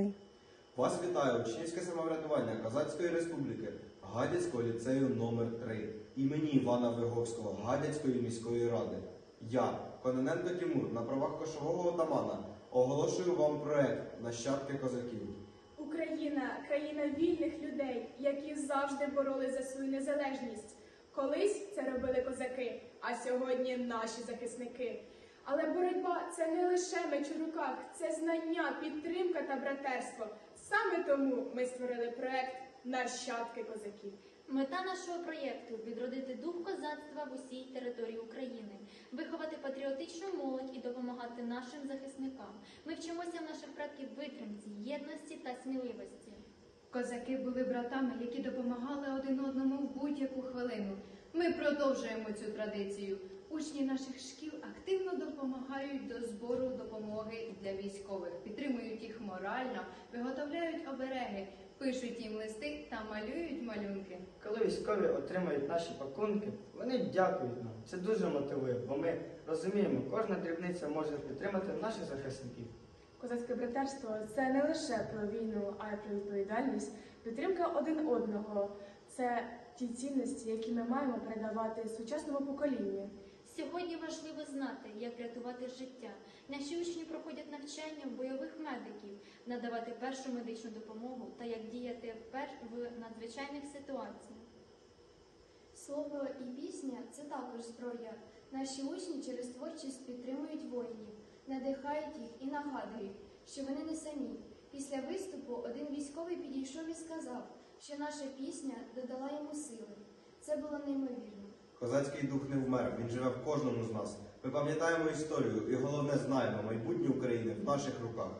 дітей. Вас вітає учнівське самоврядування Казацької республіки Гадяцького ліцею номер 3 імені Івана Виговського Гадяцької міської ради. Я, Кононенко Тимур, на правах кошового отамана, оголошую вам проект Нащадки козаків. Україна країна вільних людей, які завжди боролись за свою незалежність. Колись це робили козаки, а сьогодні наші захисники. Але боротьба це не лише меч у руках, це знання, підтримка та братерство. Саме тому ми створили проект Нащадки козаків. Мета нашого проєкту відродити дух козацтва в усій території України, виховати патріотичну молодь і допомагати нашим захисникам. Ми вчимося в наших предків витримці, єдності та сміливості. Козаки були братами, які допомагали один одному в будь-яку хвилину. Ми продовжуємо цю традицію. Учні наших шкіл активно допомагають до збору допомоги для військових, підтримують їх морально, виготовляють обереги, пишуть їм листи та малюють малюнки. Коли військові отримають наші пакунки, вони дякують нам. Це дуже мотивує, бо ми розуміємо, кожна дрібниця може підтримати наших захисників. Козацьке братерство це не лише про війну, а й про відповідальність, підтримка один одного. Це ті цінності, які ми маємо передавати сучасному поколінню. Сьогодні важливо знати, як рятувати життя. Наші учні проходять навчання в бойових медиків, надавати першу медичну допомогу та як діяти в надзвичайних ситуаціях. Слово і пісня це також зброя. Наші учні через творчість підтримують воїнів, надихають їх і нагадують, що вони не самі. Після виступу один військовий підійшов і сказав, що наша пісня додала йому сили. Це було неймовірно. Козацький дух не вмер, він живе в кожному з нас. Ми пам'ятаємо історію і головне знаємо майбутнє України в наших руках.